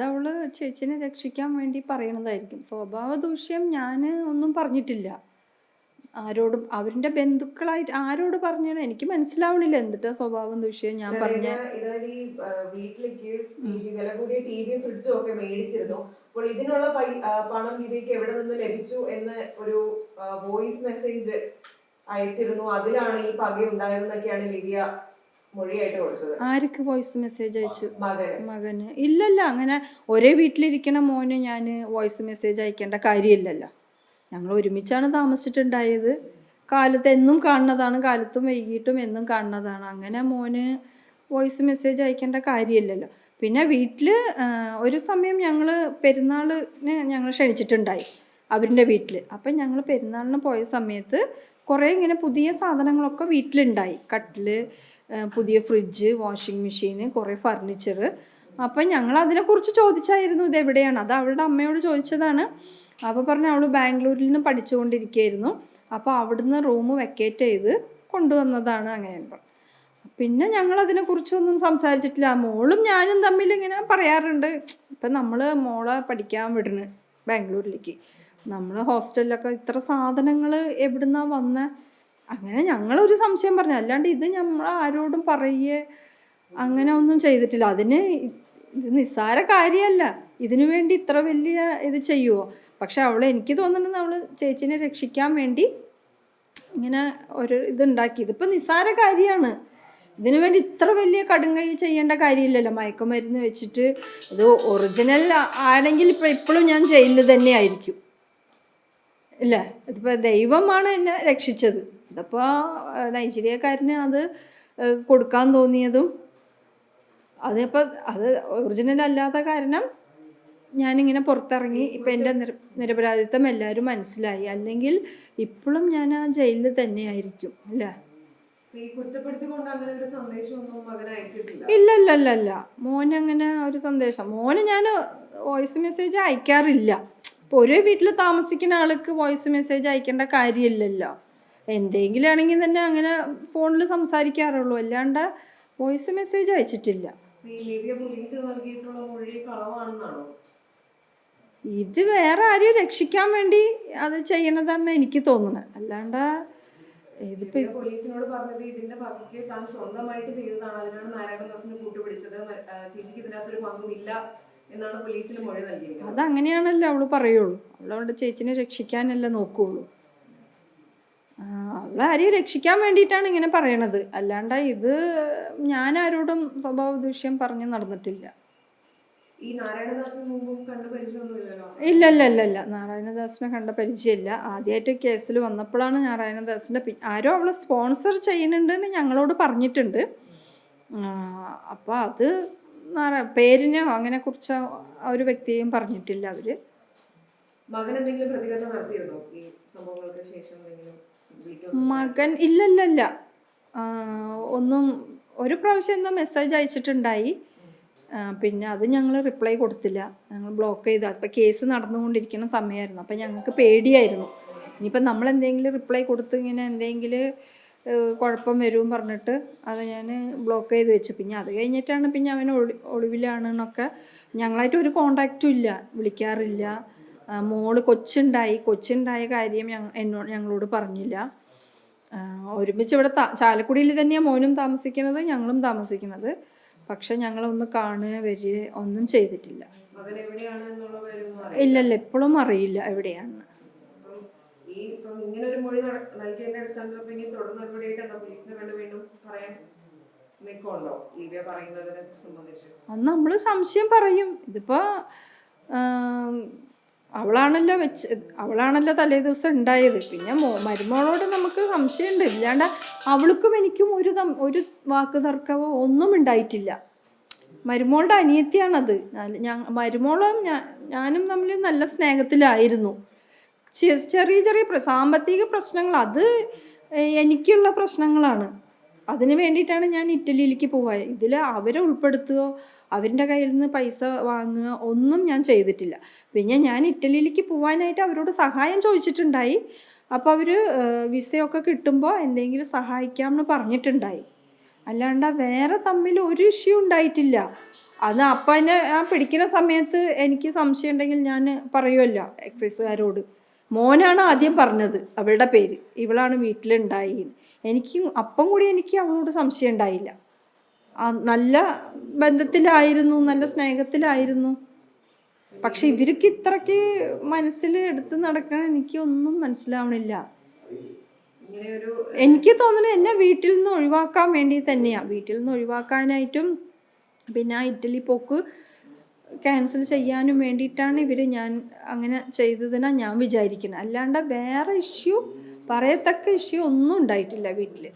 അത് അവൾ ചേച്ചിനെ രക്ഷിക്കാൻ വേണ്ടി പറയണതായിരിക്കും. സ്വഭാവ ദൂഷ്യം ഞാൻ ഒന്നും പറഞ്ഞിട്ടില്ല. ആരോടും അവരുടെ ബന്ധുക്കളായിട്ട് ആരോട് പറഞ്ഞാണ് എനിക്ക് മനസ്സിലാവണില്ല എന്തിട്ടാ സ്വഭാവം ദൂഷ്യം ഞാൻ പറഞ്ഞ വീട്ടിലേക്ക് വില കൂടിയ ടിവിയും ഫ്രിഡ്ജും ഒക്കെ മേടിച്ചിരുന്നു. അപ്പോൾ ഇതിനുള്ള പണം ലിവിക്ക് എവിടെ നിന്ന് ലഭിച്ചു എന്ന് ഒരു വോയിസ് മെസ്സേജ് അയച്ചിരുന്നു. അതിലാണ് ഈ പക ഉണ്ടായതെന്നൊക്കെയാണ് ലിവിയ ആർക്ക് വോയിസ് മെസ്സേജ് അയച്ചു? മകന്. ഇല്ലല്ലോ അങ്ങനെ ഒരേ വീട്ടിലിരിക്കണ മോന് ഞാൻ വോയിസ് മെസ്സേജ് അയക്കേണ്ട കാര്യമില്ലല്ലോ. ഞങ്ങൾ ഒരുമിച്ചാണ് താമസിച്ചിട്ടുണ്ടായത്. കാലത്ത് എന്നും കാണുന്നതാണ് കാലത്തും വൈകിട്ടും എന്നും കാണുന്നതാണ്. അങ്ങനെ മോന് വോയിസ് മെസ്സേജ് അയക്കേണ്ട കാര്യമില്ലല്ലോ. പിന്നെ വീട്ടിൽ ഒരു സമയം ഞങ്ങൾ പെരുന്നാളിന് ഞങ്ങൾ ക്ഷണിച്ചിട്ടുണ്ടായി അവരുടെ വീട്ടിൽ അപ്പം ഞങ്ങൾ പെരുന്നാളിന് പോയ സമയത്ത് കുറേ ഇങ്ങനെ പുതിയ സാധനങ്ങളൊക്കെ വീട്ടിലുണ്ടായി. കട്ടിൽ ആ, പുതിയ ഫ്രിഡ്ജ് വാഷിംഗ് മെഷീൻ കുറേ ഫർണിച്ചർ അപ്പം ഞങ്ങൾ അതിനെക്കുറിച്ച് ചോദിച്ചായിരുന്നു ഇത് എവിടെയാണ്. അത് അവളുടെ അമ്മയോട് ചോദിച്ചതാണ്. അപ്പോൾ പറഞ്ഞു അവൾ ബാംഗ്ലൂരിൽ നിന്ന് പഠിച്ചുകൊണ്ടിരിക്കുകയായിരുന്നു. അപ്പോൾ അവിടുന്ന് റൂം വെക്കേറ്റ് ചെയ്ത് കൊണ്ടുവന്നതാണ് അങ്ങനെ പിന്നെ ഞങ്ങൾ അതിനെക്കുറിച്ചൊന്നും സംസാരിച്ചിട്ടില്ല. മോളും ഞാനും തമ്മിൽ ഇങ്ങനെ പറയാറുണ്ട്. ഇപ്പം നമ്മൾ മോളെ പഠിക്കാൻ വിടണ് ബാംഗ്ലൂരിലേക്ക്. നമ്മൾ ഹോസ്റ്റലിലൊക്കെ ഇത്ര സാധനങ്ങൾ എവിടുന്നാണ് വന്ന? അങ്ങനെ ഞങ്ങളൊരു സംശയം പറഞ്ഞു. അല്ലാണ്ട് ഇത് നമ്മൾ ആരോടും പറയേ അങ്ങനെ ഒന്നും ചെയ്തിട്ടില്ല. അതിന് ഇത് നിസ്സാര കാര്യമല്ല ഇതിനു വേണ്ടി ഇത്ര വലിയ ഇത് ചെയ്യുമോ പക്ഷെ അവൾ എനിക്ക് തോന്നുന്നത് അവൾ ചേച്ചിനെ രക്ഷിക്കാൻ വേണ്ടി ഇങ്ങനെ ഒരു ഇതുണ്ടാക്കി ഇതിപ്പോൾ നിസ്സാര കാര്യമാണ് ഇതിനു വേണ്ടി ഇത്ര വലിയ കടുങ്കൈ ചെയ്യേണ്ട കാര്യമില്ലല്ലോ. മയക്കുമരുന്ന് വെച്ചിട്ട് ഇത് ഒറിജിനൽ ആണെങ്കിൽ ഇപ്പോൾ ഇപ്പോഴും ഞാൻ ജയിലിൽ തന്നെ ആയിരിക്കും ഇല്ല? ഇതിപ്പോൾ ദൈവമാണ് എന്നെ രക്ഷിച്ചത്. ഇതിപ്പോൾ നൈജീരിയക്കാരന് അത് കൊടുക്കാൻ തോന്നിയതും അതിപ്പോൾ അത് ഒറിജിനൽ അല്ലാത്ത കാരണം ഞാനിങ്ങനെ പുറത്തിറങ്ങി. ഇപ്പം എന്റെ നിര നിരപരാധിത്വം എല്ലാവരും മനസ്സിലായി. അല്ലെങ്കിൽ ഇപ്പോഴും ഞാൻ ആ ജയിലിൽ തന്നെയായിരിക്കും അല്ലേ? ഇല്ല ഇല്ല ഇല്ല ഇല്ല. മോന് അങ്ങനെ ഒരു സന്ദേശം. മോന് ഞാൻ വോയിസ് മെസ്സേജ് അയക്കാറില്ല. ഇപ്പോൾ ഒരേ വീട്ടിൽ താമസിക്കുന്ന ആൾക്ക് വോയിസ് മെസ്സേജ് അയക്കേണ്ട കാര്യമില്ലല്ലോ. എന്തെങ്കിലും ആണെങ്കിൽ തന്നെ അങ്ങനെ ഫോണിൽ സംസാരിക്കാറുള്ളൂ. അല്ലാണ്ട് വോയിസ് മെസ്സേജ് അയച്ചിട്ടില്ല. ഇത് വേറെ ആരെയും രക്ഷിക്കാൻ വേണ്ടി അത് ചെയ്യണതാണ് എനിക്ക് തോന്നുന്നത്. അല്ലാണ്ട് ഇതിപ്പോ പോലീസിനോട് പറഞ്ഞത് ഇതിന്റെ താൻ സ്വന്തമായിട്ട് ചെയ്തതാണ്. അതിനാണ് നാരായണദാസിനെ കൂട്ടുപിടിച്ചത്. മ- ആ, ചേച്ചിക്ക് ഇതിനകത്തൊരു പങ്കുമില്ല എന്നാണ് പോലീസിന് മൊഴി അതങ്ങനെയാണല്ലോ അവൾ പറയുള്ളൂ. അവളവളുടെ ചേച്ചിനെ രക്ഷിക്കാനല്ലേ നോക്കുള്ളൂ. അവളെ ആരെയും രക്ഷിക്കാൻ വേണ്ടിയിട്ടാണ് ഇങ്ങനെ പറയണത്. അല്ലാണ്ട് ഇത് ഞാൻ ആരോടും സ്വഭാവ ദൂഷ്യം പറഞ്ഞു നടന്നിട്ടില്ല. ഇല്ല ഇല്ല ഇല്ല ഇല്ല. നാരായണദാസിനെ കണ്ട പരിചയമില്ല. ആദ്യമായിട്ട് കേസിൽ വന്നപ്പോഴാണ് നാരായണദാസിന്റെ ആരോ അവളെ സ്പോൺസർ ചെയ്യുന്നുണ്ടെന്ന് ഞങ്ങളോട് പറഞ്ഞിട്ടുണ്ട്. അപ്പോൾ അത് പേരിനോ അങ്ങനെ കുറിച്ച് ആ ഒരു വ്യക്തിയെയും പറഞ്ഞിട്ടില്ല അവർ. മകൻ എന്തെങ്കിലും പ്രതികരണം നടത്തിയിരുന്നോ? ഈ സംഭവങ്ങൾക്ക് ശേഷം എന്തെങ്കിലും? മകൻ ഇല്ല ഇല്ല ഇല്ല ആ, ഒന്നും ഒരു പ്രാവശ്യം എന്തോ മെസ്സേജ് അയച്ചിട്ടുണ്ടായി. പിന്നെ അത് ഞങ്ങൾ റിപ്ലൈ കൊടുത്തില്ല. ഞങ്ങൾ ബ്ലോക്ക് ചെയ്തു. അപ്പം കേസ് നടന്നുകൊണ്ടിരിക്കുന്ന സമയമായിരുന്നു അപ്പം ഞങ്ങൾക്ക് പേടിയായിരുന്നു. ഇനിയിപ്പം നമ്മൾ എന്തെങ്കിലും റിപ്ലൈ കൊടുത്ത് ഇങ്ങനെ എന്തെങ്കിലും കുഴപ്പം വരും പറഞ്ഞിട്ട് അത് ഞാൻ ബ്ലോക്ക് ചെയ്ത് വെച്ചു. പിന്നെ അത് കഴിഞ്ഞിട്ടാണ് പിന്നെ അവൻ ഒളി ഒളിവിലാണെന്നൊക്കെ ഞങ്ങളായിട്ട് ഒരു കോണ്ടാക്റ്റും ഇല്ല. വിളിക്കാറില്ല. മോൾ കൊച്ചുണ്ടായി. കൊച്ചുണ്ടായ കാര്യം എന്നോട് ഞങ്ങളോട് പറഞ്ഞില്ല. ഒരുമിച്ച് ഇവിടെ ചാലക്കുടിയിൽ തന്നെയാണ് മോനും താമസിക്കുന്നത് ഞങ്ങളും താമസിക്കുന്നത്. പക്ഷെ ഞങ്ങളൊന്ന് കാണുക വരിക ഒന്നും ചെയ്തിട്ടില്ല. എവിടെയാണ് ഇല്ലല്ല എപ്പോഴും അറിയില്ല ഇപ്പം ഇങ്ങനെ ഒരു മൊഴി നട- നൽകിയതിന്റെ അടിസ്ഥാനത്തിൽ ഇപ്പം ഇനി തുടർ നടപടിയായിട്ട് എന്താ പോലീസിനെ കണ്ട് വീണ്ടും പറയാൻ നിൽക്കുന്നുണ്ടോ ലീവിയ പറയുന്നതിനെ സംബന്ധിച്ച്. അന്ന് നമ്മൾ സംശയം പറയും. ഇതിപ്പോൾ അവളാണല്ലോ വെച്ച് അവളാണല്ലോ തലേ ദിവസം ഉണ്ടായത്. പിന്നെ മോ മരുമോളോട് നമുക്ക് സംശയമുണ്ട്. ഇല്ലാണ്ട് അവൾക്കും എനിക്കും ഒരു തം ഒരു വാക്ക് തർക്കമോ ഒന്നും ഉണ്ടായിട്ടില്ല. മരുമോളുടെ അനിയത്തിയാണത്. ഞാൻ മരുമോളും ഞാനും തമ്മിൽ നല്ല സ്നേഹത്തിലായിരുന്നു. ചെറിയ ചെറിയ സാമ്പത്തിക പ്രശ്നങ്ങൾ. അത് എനിക്കുള്ള പ്രശ്നങ്ങളാണ്. അതിന് വേണ്ടിയിട്ടാണ് ഞാൻ ഇറ്റലിയിലേക്ക് പോവായത് ഇതിൽ അവരെ ഉൾപ്പെടുത്തുകയോ അവരുടെ കയ്യിൽ നിന്ന് പൈസ വാങ്ങുക ഒന്നും ഞാൻ ചെയ്തിട്ടില്ല. പിന്നെ ഞാൻ ഇറ്റലിയിലേക്ക് പോകാനായിട്ട് അവരോട് സഹായം ചോദിച്ചിട്ടുണ്ടായി. അപ്പോൾ അവർ വിസയൊക്കെ കിട്ടുമ്പോൾ എന്തെങ്കിലും സഹായിക്കാമെന്ന് പറഞ്ഞിട്ടുണ്ടായി. അല്ലാണ്ട് വേറെ തമ്മിൽ ഒരു ഇഷ്യൂ ഉണ്ടായിട്ടില്ല. അത് അപ്പം എന്നെ ആ പിടിക്കുന്ന സമയത്ത് എനിക്ക് സംശയം ഉണ്ടെങ്കിൽ ഞാൻ പറയുമല്ലോ എക്സൈസുകാരോട്. മോനാണ് ആദ്യം പറഞ്ഞത് അവളുടെ പേര്. ഇവളാണ് വീട്ടിലുണ്ടായി എനിക്ക് അപ്പം കൂടി എനിക്ക് അവളോട് സംശയം ഉണ്ടായില്ല. നല്ല ബന്ധത്തിലായിരുന്നു നല്ല സ്നേഹത്തിലായിരുന്നു. പക്ഷെ ഇവർക്ക് ഇത്രയ്ക്ക് മനസ്സിൽ എടുത്ത് നടക്കാൻ എനിക്ക് ഒന്നും മനസ്സിലാവണില്ല. എനിക്ക് തോന്നുന്നത് എന്നെ വീട്ടിൽ നിന്ന് ഒഴിവാക്കാൻ വേണ്ടി തന്നെയാണ് വീട്ടിൽ നിന്ന് ഒഴിവാക്കാനായിട്ടും പിന്നെ ആ ഇറ്റലി പോക്ക് ക്യാൻസൽ ചെയ്യാനും വേണ്ടിയിട്ടാണ് ഇവർ ഞാൻ അങ്ങനെ ചെയ്തതെന്നാണ് ഞാൻ വിചാരിക്കുന്നത് അല്ലാണ്ട് വേറെ ഇഷ്യൂ പറയത്തക്ക ഇഷ്യൂ ഒന്നും ഉണ്ടായിട്ടില്ല വീട്ടിൽ